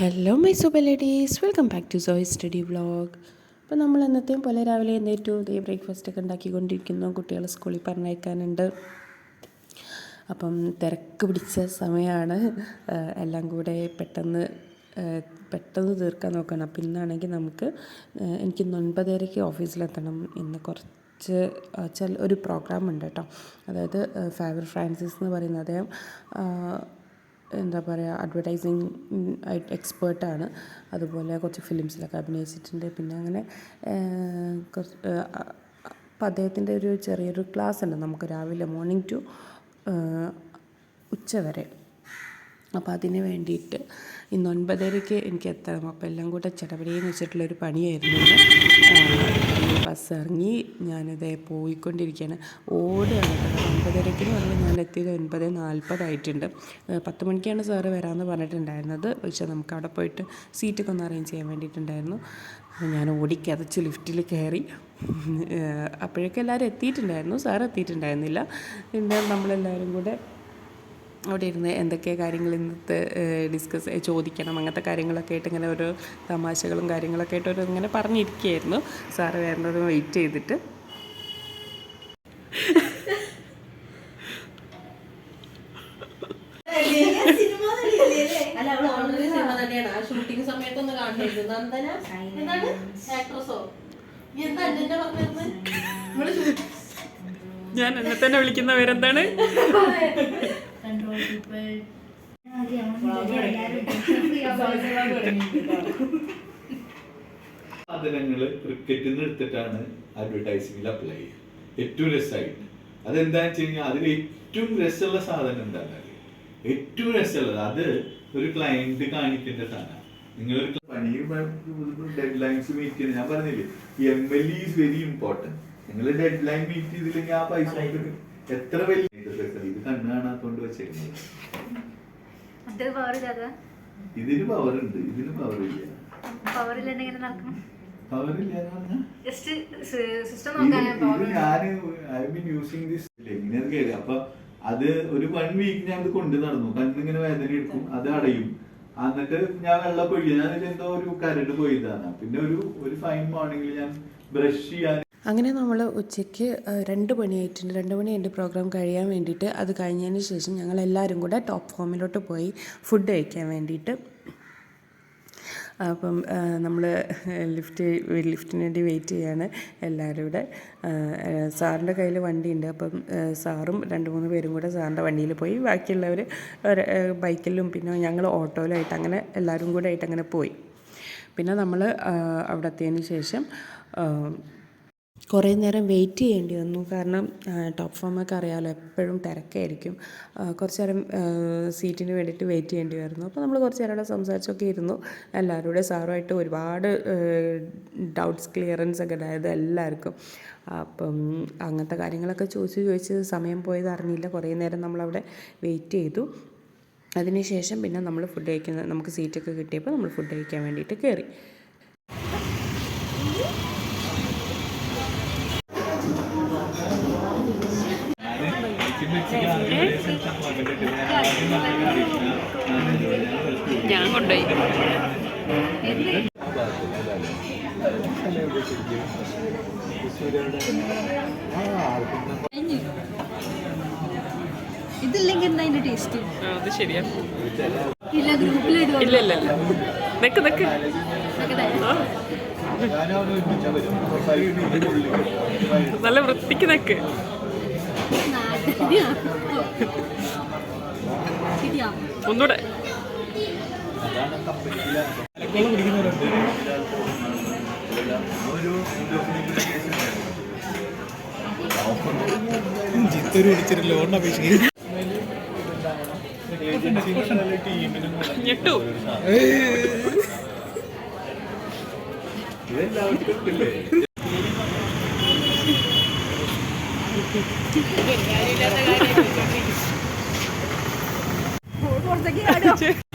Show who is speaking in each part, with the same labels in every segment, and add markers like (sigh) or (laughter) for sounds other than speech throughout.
Speaker 1: Hello my super ladies welcome back to soy study vlog അപ്പോൾ നമ്മൾ എന്നത്തെയും പോലെ രാവിലെ എഴുന്നേറ്റു ഇതേ ബ്രേക്ക്ഫാസ്റ്റ് ഒക്കെ ഉണ്ടാക്കിക്കൊണ്ടിരിക്കുന്നു കുട്ടികളെ സ്കൂളിൽ പറഞ്ഞയക്കാനുണ്ട് അപ്പം തിരക്ക് പിടിച്ച സമയമാണ് എല്ലാം കൂടെ പെട്ടെന്ന് പെട്ടെന്ന് തീർക്കാൻ നോക്കണം. അപ്പം ഇന്നാണെങ്കിൽ നമുക്ക് എനിക്ക് ഒൻപതരയ്ക്ക് ഓഫീസിലെത്തണം. ഇന്ന് കുറച്ച് ചില ഒരു പ്രോഗ്രാം ഉണ്ട് കേട്ടോ. അതായത് ഫാവർ ഫ്രാൻസിസ് എന്ന് പറയുന്ന അദ്ദേഹം എന്താ പറയുക അഡ്വർടൈസിങ് എക്സ്പേർട്ടാണ് അതുപോലെ കുറച്ച് ഫിലിംസിലൊക്കെ അഭിനയിച്ചിട്ടുണ്ട്. പിന്നെ അങ്ങനെ കുറച്ച് അപ്പോൾ അദ്ദേഹത്തിന്റെ ഒരു ചെറിയൊരു ക്ലാസ് ഉണ്ട്. നമുക്ക് രാവിലെ മോർണിംഗ് ടു ഉച്ച വരെ. അപ്പോൾ അതിന് വേണ്ടിയിട്ട് ഇന്ന് ഒൻപതരയ്ക്ക് എനിക്ക് എത്തണം. അപ്പോൾ എല്ലാം കൂടെ ചടപടിയെന്ന് വെച്ചിട്ടുള്ളൊരു പണിയായിരുന്നു ബസ് ഇറങ്ങി ഞാനിതേ പോയിക്കൊണ്ടിരിക്കുകയാണ് ഓടുകയാണ്. കേട്ടോ ഒൻപതരയ്ക്ക് എന്ന് പറഞ്ഞാൽ ഞാൻ എത്തിയത് ഒൻപത് നാൽപ്പതായിട്ടുണ്ട് പത്ത് മണിക്കാണ് സാറ് വരാമെന്ന് പറഞ്ഞിട്ടുണ്ടായിരുന്നത്. പക്ഷേ നമുക്ക് അവിടെ പോയിട്ട് സീറ്റൊക്കെ ഒന്ന് അറേഞ്ച് ചെയ്യാൻ വേണ്ടിയിട്ടുണ്ടായിരുന്നു. ഞാൻ ഓടിക്കതച്ച് ലിഫ്റ്റിൽ കയറി. അപ്പോഴേക്കും എല്ലാവരും എത്തിയിട്ടുണ്ടായിരുന്നു. സാർ എത്തിയിട്ടുണ്ടായിരുന്നില്ല. പിന്നെ നമ്മളെല്ലാവരും കൂടെ അവിടെ ഇരുന്ന് എന്തൊക്കെ കാര്യങ്ങൾ ഇന്നത്തെ ഡിസ്കസ് ചോദിക്കണം അങ്ങനത്തെ കാര്യങ്ങളൊക്കെ ആയിട്ട് ഇങ്ങനെ ഓരോ തമാശകളും കാര്യങ്ങളൊക്കെ ആയിട്ട് ഒരു ഇങ്ങനെ പറഞ്ഞിരിക്കുകയായിരുന്നു. സാറ് വേണ്ടത് വെയിറ്റ് ചെയ്തിട്ട്.
Speaker 2: ഷൂട്ടിംഗ് സമയത്തൊന്ന് കാണുന്നത് നന്ദന എന്താണ്? ആക്ട്രസോ എന്താ എന്നെ
Speaker 1: ഞാൻ എന്നെ തന്നെ വിളിക്കുന്ന പേരെന്താണ്?
Speaker 3: സാധനങ്ങൾ ക്രിക്കറ്റിൽ നിന്ന് എടുത്തിട്ടാണ് അഡ്വർടൈസിംഗിൽ അപ്ലൈ ചെയ്യുക. ഏറ്റവും രസമായിട്ട് അതെന്താന്ന് വെച്ച് കഴിഞ്ഞാൽ അതിൽ ഏറ്റവും രസമുള്ള സാധനം എന്താണ് അറിയോ? ഏറ്റവും രസമുള്ളത്. അത് ഒരു ക്ലയന്റ് കാണിക്കേണ്ട സാധനം. പണിയും ഡെഡ് ലൈൻസ് മീറ്റ് ചെയ്യണം. ഞാൻ പറഞ്ഞില്ലേ M L E is very important നിങ്ങൾ ഡെഡ് ലൈൻ മീറ്റ് ചെയ്തില്ലെങ്കിൽ ആ പൈസ എത്ര വലിയ ഇത് കണ്ണ് കാണാത്തോണ്ട് വെച്ചേക്കുന്നത്. ഇതിന് പവർ ഉണ്ട്. ഇതിന് പവർ ഇല്ല. പവർ ഇല്ല എന്ന് പറഞ്ഞാൽ
Speaker 4: ജസ്റ്റ് സിസ്റ്റം നോക്കാൻ പവർ
Speaker 3: ഞാൻ ഐ മീൻ യൂസിങ് ദിസ് ഇങ്ങനെ അപ്പൊ അത് ഒരു വൺ വീക്ക് ഞാൻ അത് കൊണ്ട് നടന്നു. കണ്ണിങ്ങനെ വേദന എടുക്കും അത് അടയും. എന്നിട്ട് ഞാൻ വെള്ളം ഒഴിക്കുക ഞാൻ എന്തോ ഒരു കരട് പോയിതാണ്. പിന്നെ ഒരു ഒരു ഫൈൻ മോർണിംഗിൽ ഞാൻ ബ്രഷ് ചെയ്യാൻ
Speaker 1: അങ്ങനെ നമ്മൾ ഉച്ചയ്ക്ക് രണ്ട് മണിയായിട്ടുണ്ട് രണ്ട് മണി എന്റെ പ്രോഗ്രാം കഴിയാൻ വേണ്ടിയിട്ട് അത് കഴിഞ്ഞതിന് ശേഷം ഞങ്ങൾ എല്ലാവരും കൂടെ ടോപ്പ് ഫോമിലോട്ട് പോയി ഫുഡ് കഴിക്കാൻ വേണ്ടിയിട്ട് അപ്പം നമ്മൾ ലിഫ്റ്റ് ലിഫ്റ്റിന് വേണ്ടി വെയിറ്റ് ചെയ്യാണ് എല്ലാവരും ഇവിടെ. സാറിന്റെ കയ്യിൽ വണ്ടിയുണ്ട്. അപ്പം സാറും രണ്ട് മൂന്ന് പേരും കൂടെ സാറിന്റെ വണ്ടിയിൽ പോയി. ബാക്കിയുള്ളവർ ബൈക്കിലും പിന്നെ ഞങ്ങൾ ഓട്ടോയിലായിട്ട് അങ്ങനെ എല്ലാവരും കൂടെ ആയിട്ട് അങ്ങനെ പോയി. പിന്നെ നമ്മൾ അവിടെ എത്തിയതിന് ശേഷം കുറേ നേരം വെയിറ്റ് ചെയ്യേണ്ടി വന്നു. കാരണം ടോപ്പ് ഫോമൊക്കെ അറിയാമല്ലോ എപ്പോഴും തിരക്കായിരിക്കും. കുറച്ച് നേരം സീറ്റിന് വേണ്ടിയിട്ട് വെയിറ്റ് ചെയ്യേണ്ടി വരുന്നു. അപ്പോൾ നമ്മൾ കുറച്ച് നേരം അവിടെ സംസാരിച്ചൊക്കെ ഇരുന്നു. എല്ലാവരും കൂടെ സാറുമായിട്ട് ഒരുപാട് ഡൗട്ട്സ് ക്ലിയറൻസ് ഒക്കെ ഉണ്ടായത് എല്ലാവർക്കും. അപ്പം അങ്ങനത്തെ കാര്യങ്ങളൊക്കെ ചോദിച്ച് ചോദിച്ച് സമയം പോയത് അറിഞ്ഞില്ല. കുറേ നേരം നമ്മളവിടെ വെയിറ്റ് ചെയ്തു. അതിനുശേഷം പിന്നെ നമ്മൾ ഫുഡ് കഴിക്കുന്ന നമുക്ക് സീറ്റൊക്കെ കിട്ടിയപ്പോൾ നമ്മൾ ഫുഡ് കഴിക്കാൻ വേണ്ടിയിട്ട് കയറി ഞാൻ കൊണ്ടുപോയി.
Speaker 4: ഇതില്ലെങ്കിൽ എന്താ അതിന്റെ ടേസ്റ്റ്
Speaker 1: അത് ശരിയാ.
Speaker 4: ഇല്ല ഗ്രൂപ്പിലിടുക
Speaker 1: ഇല്ല ഇല്ല ഇല്ല. നിക്ക് നിക്ക്. നല്ല വൃത്തിക്ക് നിക്ക്. ഒന്നുകൂടെ
Speaker 5: ജിത്തൊരു പിടിച്ചൊരു ലോൺ അപേക്ഷിക്കും
Speaker 1: ഞെട്ടു.
Speaker 3: ഇതെല്ലാവർക്കും ഇല്ലേ
Speaker 1: പ്രപ്പോസൽ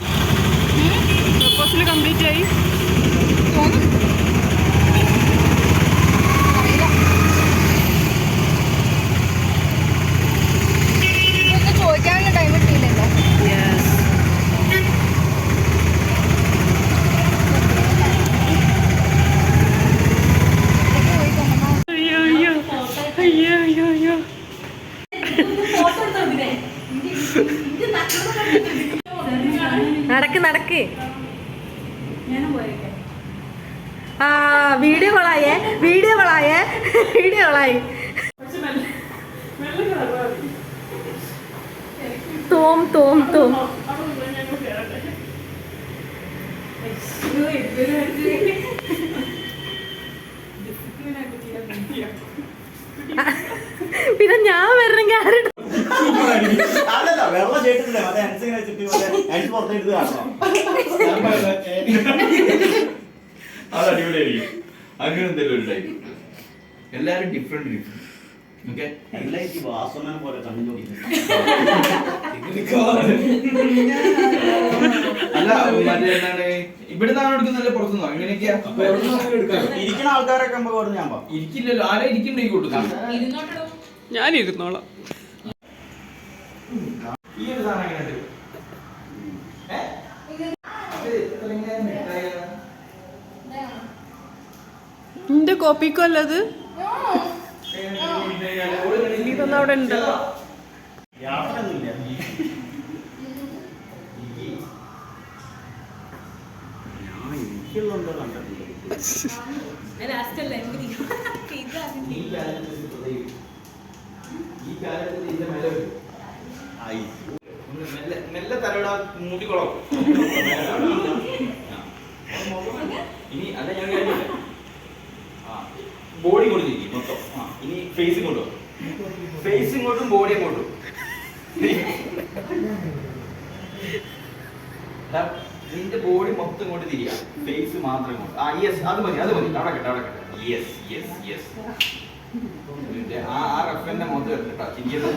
Speaker 4: ആ വീഡിയോ കൊളായേ വീഡിയോ കൊളായേ വീഡിയോ കൊളായി. തോം തോം തോം. പിന്നെ ഞാൻ വരണെങ്കിൽ ആരുടെ
Speaker 6: വെള്ളം ചേട്ടിട്ടില്ല മറ്റേ അൻസിങ്ങനെ വെച്ചിട്ട് അനുസരിച്ച് പുറത്തെടുത്ത് കാണണം
Speaker 3: അത് അടിപൊളിയായിരിക്കും. അങ്ങനെ എന്തെങ്കിലും ഒരു ടൈപ്പ് എല്ലാരും ഡിഫറെന്റ് ഡിഫറെന്റ് ഓക്കെ
Speaker 6: എല്ലാം ഈ വാസന പോലെ കണ്ണു ചോദിക്കുന്നു
Speaker 7: അല്ല മറ്റേ എന്താണ്? ഇവിടുന്നാണ് എടുക്കുന്നത് പുറത്തുനിന്നോ? എങ്ങനെയൊക്കെയാ?
Speaker 6: ഇരിക്കുന്ന ആൾക്കാരൊക്കെ ഞാൻ
Speaker 7: ഇരിക്കില്ലല്ലോ. ആരാ ഇരിക്കണ്ടേ കൊടുക്കാം
Speaker 1: ഞാനിരുന്നോളാം.
Speaker 7: ഈ ഒരു സാധനം എങ്ങനെയുണ്ട് ഏ? ഇത് എത്ര ഇങ്ങനെ മിഠായിയാണ്?
Speaker 1: നിന്റെ കോപ്പിക്കോ അല്ലത്
Speaker 7: നീ
Speaker 1: ഇതൊന്നും അവിടെ ഉണ്ടല്ലോ
Speaker 6: ഞാൻ കണ്ടിട്ടില്ല
Speaker 7: ഈ കാലത്ത് (laughs) ബോഡി കൊണ്ട് തിരിക്കും മൊത്തം. ആ ഇനി ഫേസ് കൊണ്ടു ഫേസ് ഇങ്ങോട്ടും ബോഡി അങ്ങോട്ടും. നിന്റെ ബോഡി മൊത്തം ഇങ്ങോട്ട് തിരിയാ. ഫേസ് മാത്രം ഇങ്ങോട്ട്. ആ യെസ് അത് മതി അത് മതി. അവിടെ കേട്ടോ അവിടെ കേട്ടോ. യെസ് യെസ് യെസ് ആ ആ റഫന്റെ മുഖത്ത് കേട്ടോ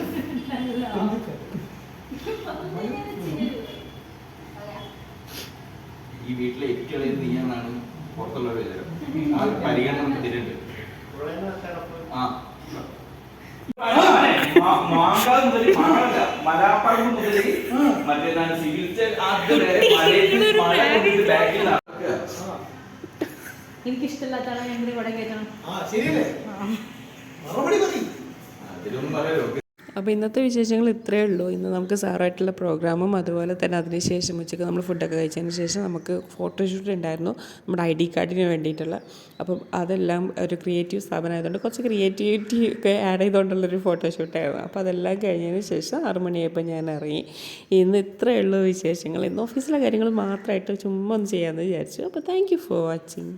Speaker 7: ഈ വീട്ടിലെ ഏറ്റവും ഇളയത് പുറത്തുള്ളവരെ ആ പരിഗണന തരുന്നുണ്ട്. മാങ്കാവ് മുതൽ മാങ്ങല്ല മലാപ്പറമ്പ് മുതൽ മറ്റേതാണ് സിവിൽ ആദ്യം വരെ മലയിൽ മഴ കൊണ്ടിട്ട് ബാക്കിൽ നടക്കുക
Speaker 4: എനിക്ക് ഇഷ്ടമില്ലാത്ത ആളെ ഞങ്ങൾ ഇവിടെ കയറ്റണം
Speaker 7: അതിലും പറയാലോ
Speaker 1: അപ്പോൾ ഇന്നത്തെ വിശേഷങ്ങൾ ഇത്രയേ ഉള്ളൂ. ഇന്ന് നമുക്ക് സാറായിട്ടുള്ള പ്രോഗ്രാമും അതുപോലെ തന്നെ അതിനുശേഷം ഉച്ചയ്ക്ക് നമ്മൾ ഫുഡൊക്കെ കഴിച്ചതിന് ശേഷം നമുക്ക് ഫോട്ടോഷൂട്ട് ഉണ്ടായിരുന്നു. നമ്മുടെ ഐ ഡി കാർഡിന് വേണ്ടിയിട്ടുള്ള. അപ്പം അതെല്ലാം ഒരു ക്രിയേറ്റീവ് സ്ഥാപനമായതുകൊണ്ട് കുറച്ച് ക്രിയേറ്റിവിറ്റി ഒക്കെ ആഡ് ചെയ്തുകൊണ്ടുള്ളൊരു ഫോട്ടോഷൂട്ടായിരുന്നു അപ്പോൾ അതെല്ലാം കഴിഞ്ഞതിന് ശേഷം ആറ് മണിയായപ്പോൾ ഞാൻ ഇറങ്ങി. ഇന്ന് ഇത്രയേ ഉള്ളൂ വിശേഷങ്ങൾ. ഇന്ന് ഓഫീസിലെ കാര്യങ്ങൾ മാത്രമായിട്ട് ചുമ്മാ ഒന്ന് ചെയ്യാമെന്ന് വിചാരിച്ചു. അപ്പോൾ താങ്ക് യു ഫോർ വാച്ചിങ്